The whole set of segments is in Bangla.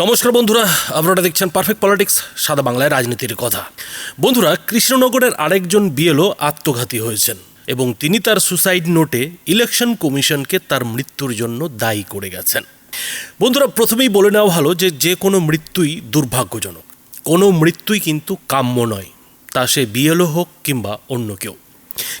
নমস্কার বন্ধুরা, আপনারা দেখছেন পারফেক্ট পলিটিক্স সাদা বাংলায় রাজনীতির কথা। বন্ধুরা, কৃষ্ণনগরের আরেকজন বিএলও আত্মঘাতী হয়েছেন এবং তিনি তার সুসাইড নোটে ইলেকশন কমিশনকে তার মৃত্যুর জন্য দায়ী করে গেছেন। বন্ধুরা, প্রথমেই বলে নেওয়া ভালো যে যে কোনো মৃত্যুই দুর্ভাগ্যজনক। কোনো মৃত্যুই কিন্তু কাম্য নয়, তা সে বিএলও হোক কিংবা অন্য কেউ।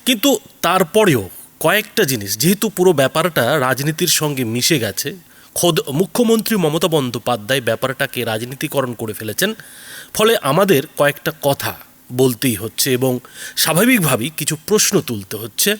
কিন্তু তারপরেও কয়েকটা জিনিস, যেহেতু পুরো ব্যাপারটা রাজনীতির সঙ্গে মিশে গেছে খোদ মুখ্যমন্ত্রী মমতা বন্দ্যোপাধ্যায় ব্যাপারটাকে রাজনীতিকরণ করে ফেলেছেন। ফলে আমাদের কয়েকটা কথা বলতেই হচ্ছে এবং স্বাভাবিকভাবেই কিছু প্রশ্ন তুলতে হচ্ছে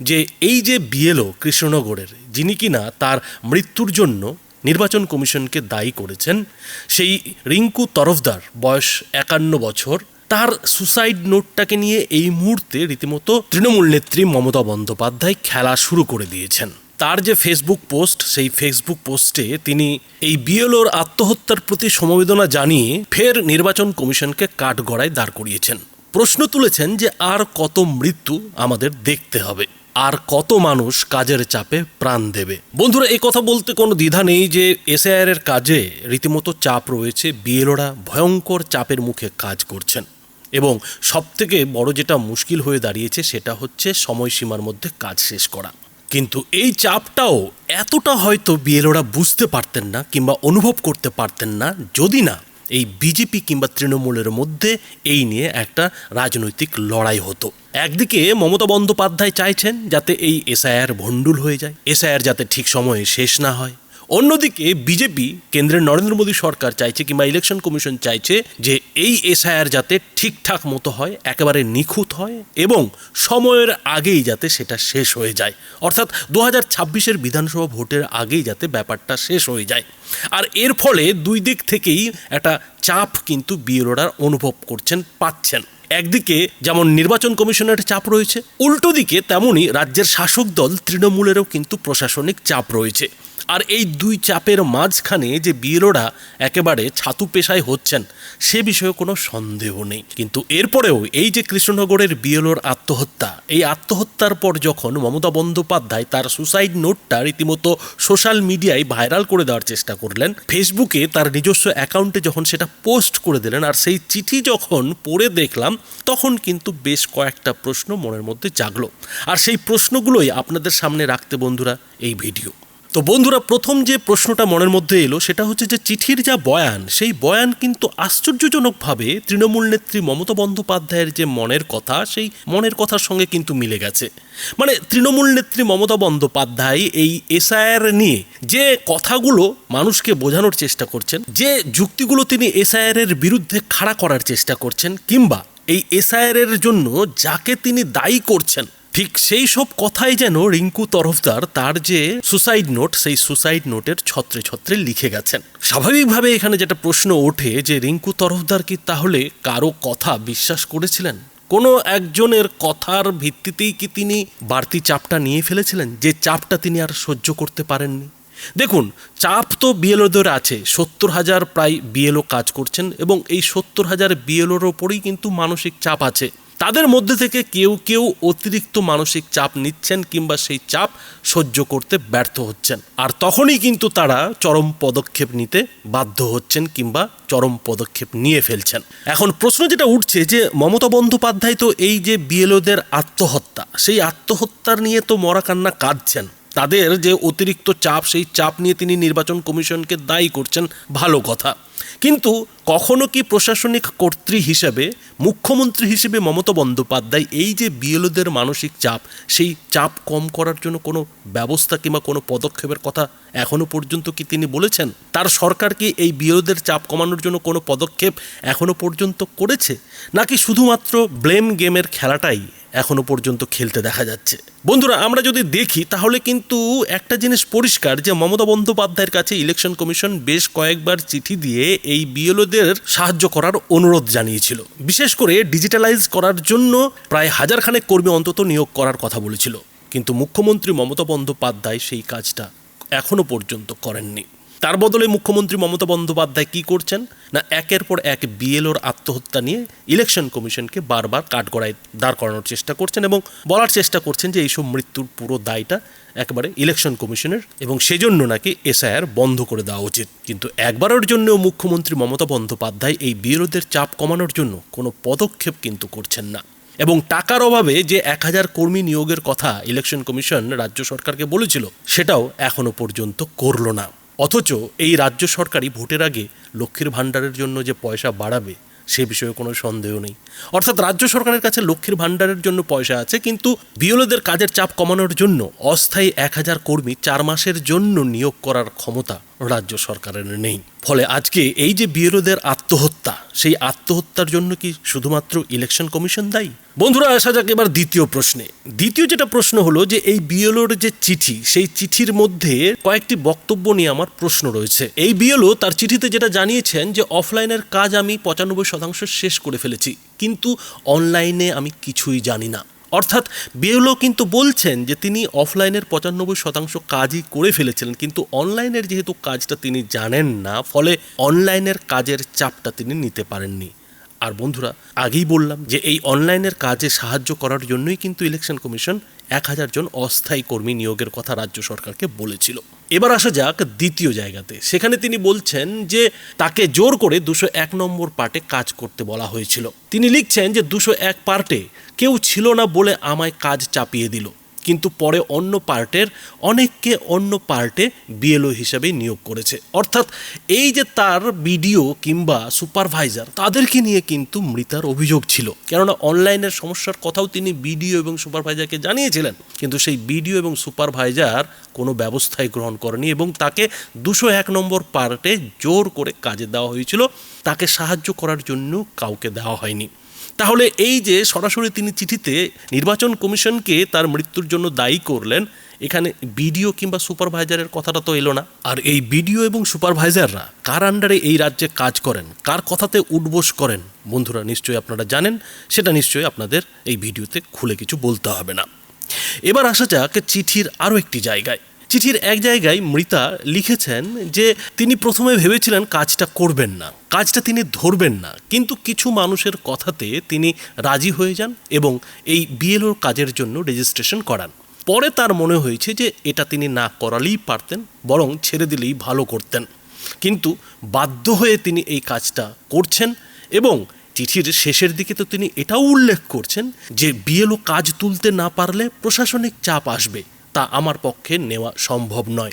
যে এই যে বিএলও কৃষ্ণনগরের, যিনি কিনা তার মৃত্যুর জন্য নির্বাচন কমিশনকে দায়ী করেছেন, সেই রিঙ্কু তরফদার বয়স একান্ন বছর, তার সুসাইড নোটটাকে নিয়ে এই মুহূর্তে রীতিমতো তৃণমূল নেত্রী মমতা বন্দ্যোপাধ্যায় খেলা শুরু করে দিয়েছেন। তার যে ফেসবুক পোস্ট সেই ফেসবুক পোস্টে তিনি এই বিএলওর আত্মহত্যার প্রতি সমবেদনা জানিয়ে ফের নির্বাচন কমিশনকে কাঠগড়ায় দাঁড় করিয়েছেন। প্রশ্ন তুলেছেন যে আর কত মৃত্যু আমাদের দেখতে হবে, আর কত মানুষ কাজের চাপে প্রাণ দেবে। বন্ধুরা এই কথা বলতে কোনো দ্বিধা নেই যে এসআইআর এর কাজে রীতিমতো চাপ রয়েছে বিএলওরা ভয়ঙ্কর চাপের মুখে কাজ করছেন। এবং সবথেকে বড় যেটা মুশকিল হয়ে দাঁড়িয়েছে সেটা হচ্ছে সময়সীমার মধ্যে কাজ শেষ করা। কিন্তু এই চাপটাও এতটা হয়তো বিএলওরা বুঝতে পারতেন না কিংবা অনুভব করতে পারতেন না, যদি না এই বিজেপি কিংবা তৃণমূলের মধ্যে এই নিয়ে একটা রাজনৈতিক লড়াই হতো। একদিকে মমতা বন্দ্যোপাধ্যায় চাইছেন যাতে এই এসআইআর ভণ্ডুল হয়ে যায়, এসআইআর যাতে ঠিক সময়ে শেষ না হয়। অন্যদিকে বিজেপি, কেন্দ্রের নরেন্দ্র মোদী সরকার চাইছে কিংবা ইলেকশন কমিশন চাইছে যে এই এসআইআর যাতে ঠিকঠাক মতো হয়, একেবারে নিখুঁত হয় এবং সময়ের আগেই যাতে সেটা শেষ হয়ে যায়। অর্থাৎ দু হাজার ছাব্বিশের বিধানসভা ভোটের আগেই যাতে ব্যাপারটা শেষ হয়ে যায়। আর এর ফলে দুই দিক থেকেই একটা চাপ কিন্তু বিএলওরা অনুভব করছেন, পাচ্ছেন। একদিকে যেমন নির্বাচন কমিশনের চাপ রয়েছে, উল্টো দিকে তেমনই রাজ্যের শাসক দল তৃণমূলেরও কিন্তু প্রশাসনিক চাপ রয়েছে। আর এই দুই চাপের মাঝখানে যে বিএলওরা একেবারে ছাতু পেশায় হচ্ছেন, সে বিষয়ে কোনো সন্দেহ নেই। কিন্তু এরপরেও এই যে কৃষ্ণনগরের বিএলওর আত্মহত্যা, এই আত্মহত্যার পর যখন মমতা বন্দ্যোপাধ্যায় তার সুসাইড নোটটা রীতিমতো সোশ্যাল মিডিয়ায় ভাইরাল করে দেওয়ার চেষ্টা করলেন, ফেসবুকে তার নিজস্ব অ্যাকাউন্টে যখন সেটা পোস্ট করে দিলেন আর সেই চিঠি যখন পড়ে দেখলাম, তখন কিন্তু বেশ কয়েকটা প্রশ্ন মনের মধ্যে জাগলো। আর সেই প্রশ্নগুলোই আপনাদের সামনে রাখতে বন্ধুরা, এই ভিডিও। তো বন্ধুরা, প্রথম যে প্রশ্নটা মনের মধ্যে এলো সেটা হচ্ছে যে চিঠির যা বয়ান, সেই বয়ান কিন্তু আশ্চর্যজনকভাবে তৃণমূল নেত্রী মমতা বন্দ্যোপাধ্যায়ের যে মনের কথা, সেই মনের কথার সঙ্গে কিন্তু মিলে গেছে। মানে তৃণমূল নেত্রী মমতা বন্দ্যোপাধ্যায় এই এসআইআর নিয়ে যে কথাগুলো মানুষকে বোঝানোর চেষ্টা করছেন, যে যুক্তিগুলো তিনি এসআইআর এর বিরুদ্ধে খাড়া করার চেষ্টা করছেন, কিংবা এই এসআইআর এর জন্য যাকে তিনি দায়ী করছেন ঠিক সেই সব কথাই যেন রিঙ্কু তরফদার তার যে সুসাইড নোট সেই সুসাইড নোটের ছত্রে ছত্রে লিখে গেছেন। স্বাভাবিকভাবে এখানে যেটা প্রশ্ন ওঠে যে রিঙ্কু তরফদার কি তাহলে কারও কথা বিশ্বাস করেছিলেন? কোনো একজনের কথার ভিত্তিতেই কি তিনি বাড়তি চাপটা নিয়ে ফেলেছিলেন? যে চাপটা তিনি আর সহ্য করতে পারেননি। দেখুন, চাপ তো বিএলওদের আছে। সত্তর হাজার প্রায় বিএলও কাজ করছেন এবং এই সত্তর হাজার বিএলওর ওপরেই কিন্তু মানসিক চাপ আছে। তাদের মধ্যে থেকে কেউ কেউ অতিরিক্ত মানসিক চাপ নিচ্ছেন কিংবা সেই চাপ সহ্য করতে ব্যর্থ হচ্ছেন। আর তখনই কিন্তু তারা চরম পদক্ষেপ নিতে বাধ্য হচ্ছেন কিংবা চরম পদক্ষেপ নিয়ে ফেলছেন। এখন প্রশ্ন যেটা উঠছে যে মমতা বন্দ্যোপাধ্যায় তো এই যে বিএলওদের আত্মহত্যা, সেই আত্মহত্যার নিয়ে তো মরা কান্না কাঁদছেন। তাদের যে অতিরিক্ত চাপ, সেই চাপ নিয়ে তিনি নির্বাচন কমিশনকে দায়ী করছেন, ভালো কথা। কিন্তু কখনো কি প্রশাসনিক কর্ত্রী হিসেবে, মুখ্যমন্ত্রী হিসেবে মমতা বন্দ্যোপাধ্যায় এই যে বিএলওদের মানসিক চাপ, সেই চাপ কম করার জন্য কোনো ব্যবস্থা কিংবা কোনো পদক্ষেপের কথা এখনও পর্যন্ত কি তিনি বলেছেন? তার সরকার কি এই বিএলওদের চাপ কমানোর জন্য কোনো পদক্ষেপ এখনও পর্যন্ত করেছে? নাকি শুধুমাত্র ব্লেম গেমের খেলাটাই এখনও পর্যন্ত খেলতে দেখা যাচ্ছে। বন্ধুরা, আমরা যদি দেখি, তাহলে কিন্তু একটা জিনিস পরিষ্কার যে মমতা বন্দ্যোপাধ্যায়ের কাছে ইলেকশন কমিশন বেশ কয়েকবার চিঠি দিয়ে এই বিএলওদের সাহায্য করার অনুরোধ জানিয়েছিল। বিশেষ করে ডিজিটালাইজ করার জন্য প্রায় হাজারখানেক কর্মী অন্তত নিয়োগ করার কথা বলেছিল। কিন্তু মুখ্যমন্ত্রী মমতা বন্দ্যোপাধ্যায় সেই কাজটা এখনও পর্যন্ত করেননি। তার বদলে মুখ্যমন্ত্রী মমতা বন্দ্যোপাধ্যায় কি করছেন? না, একের পর এক বিএলওর আত্মহত্যা নিয়ে ইলেকশন কমিশনকে বারবার কাঠগড়ায় দাঁড় করানোর চেষ্টা করছেন এবং বলার চেষ্টা করছেন যে এইসব মৃত্যুর পুরো দায়টা একবারে ইলেকশন কমিশনের এবং সেজন্য নাকি এসআইআর বন্ধ করে দেওয়া উচিত। কিন্তু একবারের জন্যও মুখ্যমন্ত্রী মমতা বন্দ্যোপাধ্যায় এই বিএলওদের চাপ কমানোর জন্য কোনো পদক্ষেপ কিন্তু করছেন না। এবং টাকার অভাবে যে এক হাজার কর্মী নিয়োগের কথা ইলেকশন কমিশন রাজ্য সরকারকে বলেছিল, সেটাও এখনও পর্যন্ত করল না। অথচ এই রাজ্য সরকারই ভোটের আগে লক্ষ্মীর ভাণ্ডারের জন্য যে পয়সা বাড়াবে, সে বিষয়ে কোনো সন্দেহ নেই। অর্থাৎ রাজ্য সরকারের কাছে লক্ষ্মীর ভাণ্ডারের জন্য পয়সা আছে, কিন্তু বিওলোদের কাজের চাপ কমানোর জন্য অস্থায়ী এক হাজার কর্মী চার মাসের জন্য নিয়োগ করার ক্ষমতা রাজ্য সরকারের নেই। ফলে আজকে এই যে বিএলওদের আত্মহত্যা, সেই আত্মহত্যার জন্য কি শুধুমাত্র ইলেকশন কমিশন দায়ী? বন্ধুরা, আসা যাক এবার দ্বিতীয় প্রশ্নে। দ্বিতীয় যেটা প্রশ্ন হলো যে এই বিএলওর যে চিঠি, সেই চিঠির মধ্যে কয়েকটি বক্তব্য নিয়ে আমার প্রশ্ন রয়েছে। এই বিএলও তার চিঠিতে যেটা জানিয়েছেন যে, অফলাইনের কাজ আমি পঁচানব্বই শতাংশ শেষ করে ফেলেছি। কিন্তু অনলাইনে আমি কিছুই জানি না। অর্থাৎ বিএলও কিন্তু বলছেন যে তিনি অফলাইনের পঁচানব্বই শতাংশ কাজই করে ফেলেছিলেন, কিন্তু অনলাইনের যেহেতু কাজটা তিনি জানেন না, ফলে অনলাইনের কাজের চাপটা তিনি নিতে পারেননি। আর বন্ধুরা, আগেই বললাম যে এই অনলাইনের কাজে সাহায্য করার জন্যই কিন্তু ইলেকশন কমিশন এক হাজার জন অস্থায়ী কর্মী নিয়োগের কথা রাজ্য সরকারকে বলেছিল। এবার আসা যাক দ্বিতীয় জায়গাতে। সেখানে তিনি বলছেন যে তাকে জোর করে দুশো এক নম্বর পার্টে কাজ করতে বলা হয়েছিল। তিনি লিখছেন যে দুশো এক পার্টে কেউ ছিল না বলে আমায় কাজ চাপিয়ে দিল। কিন্তু পরে অন্য পার্টের, অনেককে অন্য পার্টে বিএলও হিসাবে নিয়োগ করেছে। অর্থাৎ এই যে তার বিডিও কিংবা সুপারভাইজার, তাদেরকে নিয়ে কিন্তু মৃতার অভিযোগ ছিল। কেননা অনলাইনের সমস্যার কথাও তিনি বিডিও এবং সুপারভাইজারকে জানিয়েছিলেন, কিন্তু সেই বিডিও এবং সুপারভাইজার কোনো ব্যবস্থাই গ্রহণ করেনি এবং তাকে দুশো এক নম্বর পার্টে জোর করে কাজে দেওয়া হয়েছিল। তাকে সাহায্য করার জন্য কাউকে দেওয়া হয়নি। তাহলে এই যে সরাসরি তিনি চিঠিতে নির্বাচন কমিশনকে তার মৃত্যুর জন্য দায়ী করলেন, এখানে বিডিও কিংবা সুপারভাইজারের কথাটা তো এলো না। আর এই বিডিও এবং সুপারভাইজাররা কার আন্ডারে এই রাজ্যে কাজ করেন, কার কথাতে উঠবোস করেন, বন্ধুরা নিশ্চয়ই আপনারা জানেন, সেটা নিশ্চয়ই আপনাদের এই ভিডিওতে খুলে কিছু বলতে হবে না। এবার আসা যাক চিঠির আরও একটি জায়গায়। চিঠির এক জায়গায় মৃতা লিখেছেন যে তিনি প্রথমে ভেবেছিলেন কাজটা করবেন না, কাজটা তিনি ধরবেন না, কিন্তু কিছু মানুষের কথাতে তিনি রাজি হয়ে যান এবং এই বিএলওর কাজের জন্য রেজিস্ট্রেশন করান। পরে তার মনে হয়েছে যে এটা তিনি না করালেই পারতেন, বরং ছেড়ে দিলেই ভালো করতেন। কিন্তু বাধ্য হয়ে তিনি এই কাজটা করছেন এবং চিঠির শেষের দিকে তো তিনি এটাও উল্লেখ করছেন যে বিএলও কাজ তুলতে না পারলে প্রশাসনিক চাপ আসবে। তা আমার পক্ষে নেওয়া সম্ভব নয়।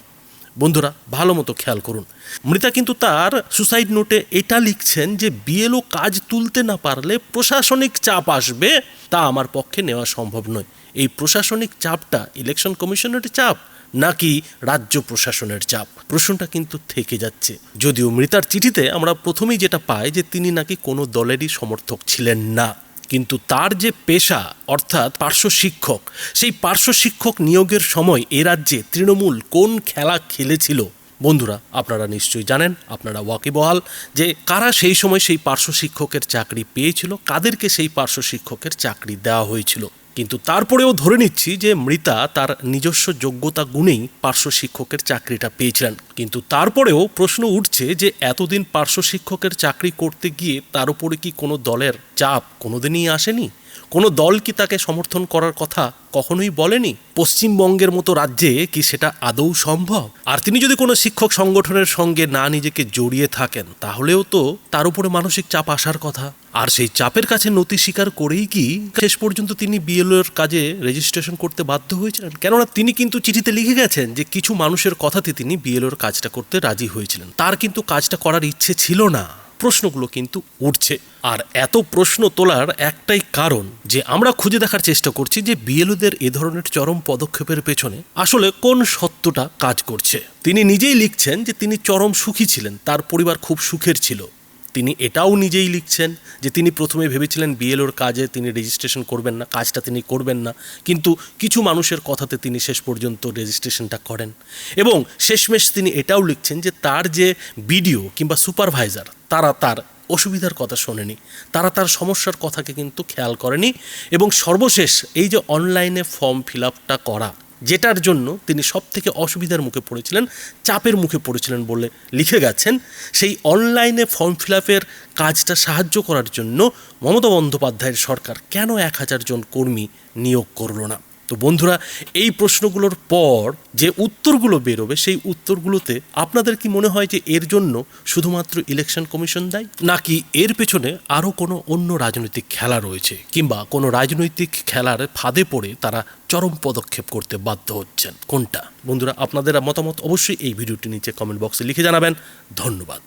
বন্ধুরা, ভালো মতো খেয়াল করুন। মৃতা কিন্তু তার সুসাইড নোটে এটা লিখছেন যে, বিএলও কাজ তুলতে না পারলে প্রশাসনিক চাপ আসবে, তা আমার পক্ষে নেওয়া সম্ভব নয়। এই প্রশাসনিক চাপটা ইলেকশন কমিশনের চাপ নাকি রাজ্য প্রশাসনের চাপ? প্রশ্নটা কিন্তু থেকে যাচ্ছে। যদিও মৃতার চিঠিতে আমরা প্রথমেই যেটা পাই যে, তিনি নাকি কোনো দলেরই সমর্থক ছিলেন না। কিন্তু তার যে পেশা, অর্থাৎ পার্শ্ব শিক্ষক, সেই পার্শ্ব শিক্ষক নিয়োগের সময় এ রাজ্যে তৃণমূল কোন খেলা খেলেছিল? বন্ধুরা, আপনারা নিশ্চয়ই জানেন, আপনারা ওয়াকিবহাল যে কারা সেই সময় সেই পার্শ্ব শিক্ষকের চাকরি পেয়েছিল, কাদেরকে সেই পার্শ্ব শিক্ষকের চাকরি দেওয়া হয়েছিল? কিন্তু তারপরেও ধরে নিচ্ছি যে মৃতা তার নিজস্ব যোগ্যতা গুণেই পার্শ্ব শিক্ষকের চাকরিটা পেয়েছিলেন। কিন্তু তারপরেও প্রশ্ন উঠছে যে এতদিন পার্শ্ব শিক্ষকের চাকরি করতে গিয়ে তার উপরে কি কোনো দলের চাপ কোনোদিনই আসেনি? কোনো দল কি তাকে সমর্থন করার কথা কখনোই বলেনি? পশ্চিমবঙ্গের মতো রাজ্যে কি সেটা আদৌ সম্ভব? আর তিনি যদি কোনো শিক্ষক সংগঠনের সঙ্গে না নিজেকে জড়িয়ে থাকেন, তাহলেও তো তার উপরে মানসিক চাপ আসার কথা। আর সেই চাপের কাছে নতি স্বীকার করেই কি শেষ পর্যন্ত তিনি বিএলওর কাজে রেজিস্ট্রেশন করতে বাধ্য হয়েছিলেন? কেননা তিনি কিন্তু চিঠিতে লিখে গেছেন যে কিছু মানুষের কথাতে তিনি বিএলওর কাজটা করতে রাজি হয়েছিলেন। তার কিন্তু কাজটা করার ইচ্ছে ছিল না। প্রশ্নগুলো কিন্তু উঠছে। আর এত প্রশ্ন তোলার একটাই কারণ যে আমরা খুঁজে দেখার চেষ্টা করছি যে বিএলওদের এ ধরনের চরম পদক্ষেপের পেছনে আসলে কোন সত্যটা কাজ করছে। তিনি নিজেই লিখছেন যে তিনি চরম সুখী ছিলেন। তার পরিবার খুব সুখের ছিল। তিনি এটাও নিজেই লিখছেন যে তিনি প্রথমে ভেবেছিলেন বিএলওর কাজে তিনি রেজিস্ট্রেশন করবেন না, কাজটা তিনি করবেন না। কিন্তু কিছু মানুষের কথাতে তিনি শেষ পর্যন্ত রেজিস্ট্রেশনটা করেন। এবং শেষমেশ তিনি এটাও লিখছেন যে তার যে বিডিও কিংবা সুপারভাইজার, তারা তার অসুবিধার কথা শোনেনি। তারা তার সমস্যার কথাকে কিন্তু খেয়াল করেনি। এবং সর্বশেষ এই যে অনলাইনে ফর্ম ফিল আপটা করা যেটার জন্য তিনি সব থেকে অসুবিধার মুখে পড়েছিলেন, চাপের মুখে পড়েছিলেন বলে লিখে গেছেন। সেই অনলাইনে ফর্ম ফিল আপের কাজটা সাহায্য করার জন্য মমতা বন্দ্যোপাধ্যায়ের সরকার কেন এক হাজার জন কর্মী নিয়োগ করল না? তো বন্ধুরা, এই প্রশ্নগুলোর পর যে উত্তরগুলো বেরোবে, সেই উত্তরগুলোতে আপনাদের কি মনে হয় যে এর জন্য শুধুমাত্র ইলেকশন কমিশন দেয়? নাকি এর পেছনে আরও কোনো অন্য রাজনৈতিক খেলা রয়েছে, কিংবা কোনো রাজনৈতিক খেলার ফাঁদে পড়ে তারা চরম পদক্ষেপ করতে বাধ্য হচ্ছেন? কোনটা? বন্ধুরা, আপনাদের মতামত অবশ্যই এই ভিডিওটি নিচে কমেন্ট বক্সে লিখে জানাবেন। ধন্যবাদ।